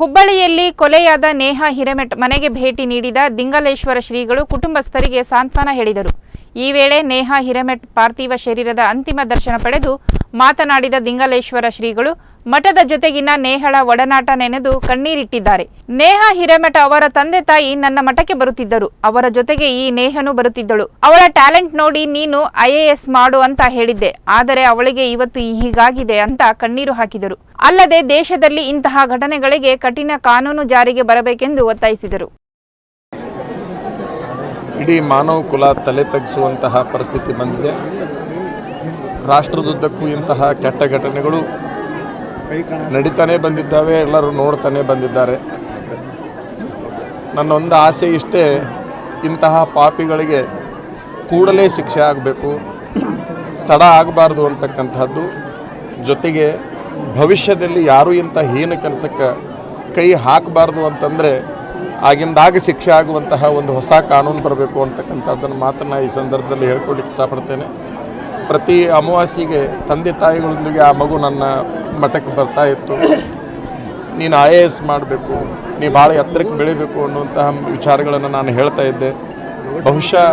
ಹುಬ್ಬಳ್ಳಿಯಲ್ಲಿ ಕೊಲೆಯಾದ ನೇಹಾ ಹಿರೇಮಠ್ ಮನೆಗೆ ಭೇಟಿ ನೀಡಿದ ದಿಂಗಲೇಶ್ವರ ಶ್ರೀಗಳು ಕುಟುಂಬಸ್ಥರಿಗೆ ಸಾಂತ್ವನ ಹೇಳಿದರು. ಈ ವೇಳೆ ನೇಹಾ ಹಿರೇಮಠ್ ಪಾರ್ಥಿವ ಶರೀರದ ಅಂತಿಮ ದರ್ಶನ ಪಡೆದು ಮಾತನಾಡಿದ ದಿಂಗಲೇಶ್ವರ ಶ್ರೀಗಳು, ಮಠದ ಜೊತೆಗಿನ ನೇಹಳ ಒಡನಾಟ ನೆನೆದು ಕಣ್ಣೀರಿಟ್ಟಿದ್ದಾರೆ. ನೇಹಾ ಹಿರೇಮಠ ಅವರ ತಂದೆ ತಾಯಿ ನನ್ನ ಮಠಕ್ಕೆ ಬರುತ್ತಿದ್ದರು. ಅವರ ಜೊತೆಗೆ ಈ ನೇಹನು ಬರುತ್ತಿದ್ದಳು. ಅವಳ ಟ್ಯಾಲೆಂಟ್ ನೋಡಿ ನೀನು ಐಎಎಸ್ ಮಾಡು ಅಂತ ಹೇಳಿದ್ದೆ. ಆದರೆ ಅವಳಿಗೆ ಇವತ್ತು ಹೀಗಾಗಿದೆ ಅಂತ ಕಣ್ಣೀರು ಹಾಕಿದರು. ಅಲ್ಲದೆ ದೇಶದಲ್ಲಿ ಇಂತಹ ಘಟನೆಗಳಿಗೆ ಕಠಿಣ ಕಾನೂನು ಜಾರಿಗೆ ಬರಬೇಕೆಂದು ಒತ್ತಾಯಿಸಿದರು. ಇಡೀ ಮಾನವ ಕುಲ ತಲೆ ತಗ್ಗಿಸುವಂತಹ ಪರಿಸ್ಥಿತಿ ಬಂದಿದೆ. ರಾಷ್ಟ್ರದುದ್ದಕ್ಕೂ ಇಂತಹ ಕೆಟ್ಟ ಘಟನೆಗಳು ನಡೀತಾನೆ ಬಂದಿದ್ದಾವೆ, ಎಲ್ಲರೂ ನೋಡ್ತಾನೆ ಬಂದಿದ್ದಾರೆ. ನನ್ನೊಂದು ಆಸೆ ಇಷ್ಟೇ, ಇಂತಹ ಪಾಪಿಗಳಿಗೆ ಕೂಡಲೇ ಶಿಕ್ಷೆ ಆಗಬೇಕು, ತಡ ಆಗಬಾರ್ದು ಅಂತಕ್ಕಂಥದ್ದು ಜೊತೆಗೆ ಭವಿಷ್ಯದಲ್ಲಿ ಯಾರೂ ಇಂಥ ಹೀನ ಕೆಲಸಕ್ಕೆ ಕೈ ಹಾಕಬಾರ್ದು ಅಂತಂದರೆ ಆಗಿಂದಾಗ ಶಿಕ್ಷೆ ಆಗುವಂತಹ ಒಂದು ಹೊಸ ಕಾನೂನು ಬರಬೇಕು ಅಂತಕ್ಕಂಥದ್ದನ್ನು ಮಾತನ್ನು ಈ ಸಂದರ್ಭದಲ್ಲಿ ಹೇಳ್ಕೊಳ್ಳಿಕ್ಕೆ ಇಷ್ಟಪಡ್ತೇನೆ ಪ್ರತಿ ಅಮಾವಾಸ್ಯೆಗೆ ತಂದೆ ತಾಯಿಗಳೊಂದಿಗೆ ಆ ಮಗು ನನ್ನ ಮಠಕ್ಕೆ ಬರ್ತಾ ಇತ್ತು. ನೀನು ಐ ಎ ಎಸ್ ಮಾಡಬೇಕು, ನೀ ಭಾಳ ಎತ್ತರಕ್ಕೆ ಬೆಳಿಬೇಕು ಅನ್ನುವಂತಹ ವಿಚಾರಗಳನ್ನು ನಾನು ಹೇಳ್ತಾ ಇದ್ದೆ. ಬಹುಶಃ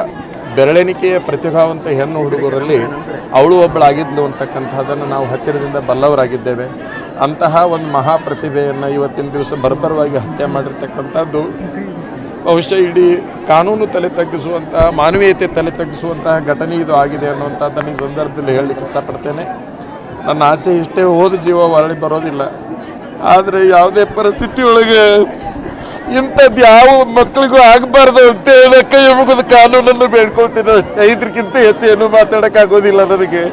ಬೆರಳೆಣಿಕೆಯ ಪ್ರತಿಭಾವಂತ ಹೆಣ್ಣು ಹುಡುಗರಲ್ಲಿ ಅವಳು ಒಬ್ಬಳಾಗಿದ್ಲು ಅಂತಕ್ಕಂಥದ್ದನ್ನು ನಾವು ಹತ್ತಿರದಿಂದ ಬಲ್ಲವರಾಗಿದ್ದೇವೆ. ಅಂತಹ ಒಂದು ಮಹಾ ಪ್ರತಿಭೆಯನ್ನು ಇವತ್ತಿನ ದಿವಸ ಬರ್ಬರವಾಗಿ ಹತ್ಯೆ ಮಾಡಿರ್ತಕ್ಕಂಥದ್ದು ಬಹುಶಃ ಇಡೀ ಕಾನೂನು ತಲೆ ತಗ್ಗಿಸುವಂತಹ ಮಾನವೀಯತೆ ತಲೆ ತಗ್ಗಿಸುವಂತಹ ಘಟನೆ ಇದು ಆಗಿದೆ ಅನ್ನುವಂಥದ್ದನ್ನು ಈ ಸಂದರ್ಭದಲ್ಲಿ ಹೇಳಲಿಕ್ಕೆ ಇಷ್ಟಪಡ್ತೇನೆ ನನ್ನ ಆಸೆ ಇಷ್ಟೇ ಹೋದ ಜೀವ ಹೊರಳಿ ಬರೋದಿಲ್ಲ. ಆದರೆ ಯಾವುದೇ ಪರಿಸ್ಥಿತಿಯೊಳಗೆ ಇಂಥದ್ದು ಯಾವ ಮಕ್ಕಳಿಗೂ ಆಗಬಾರ್ದು ಅಂತ ಹೇಳಕ್ಕೆ ಮುಗಿದ ಕಾನೂನನ್ನು ಬೇಡ್ಕೊಳ್ತೀನಿ. ಐದಕ್ಕಿಂತ ಹೆಚ್ಚು ಏನು ಮಾತಾಡೋಕ್ಕಾಗೋದಿಲ್ಲ ನನಗೆ.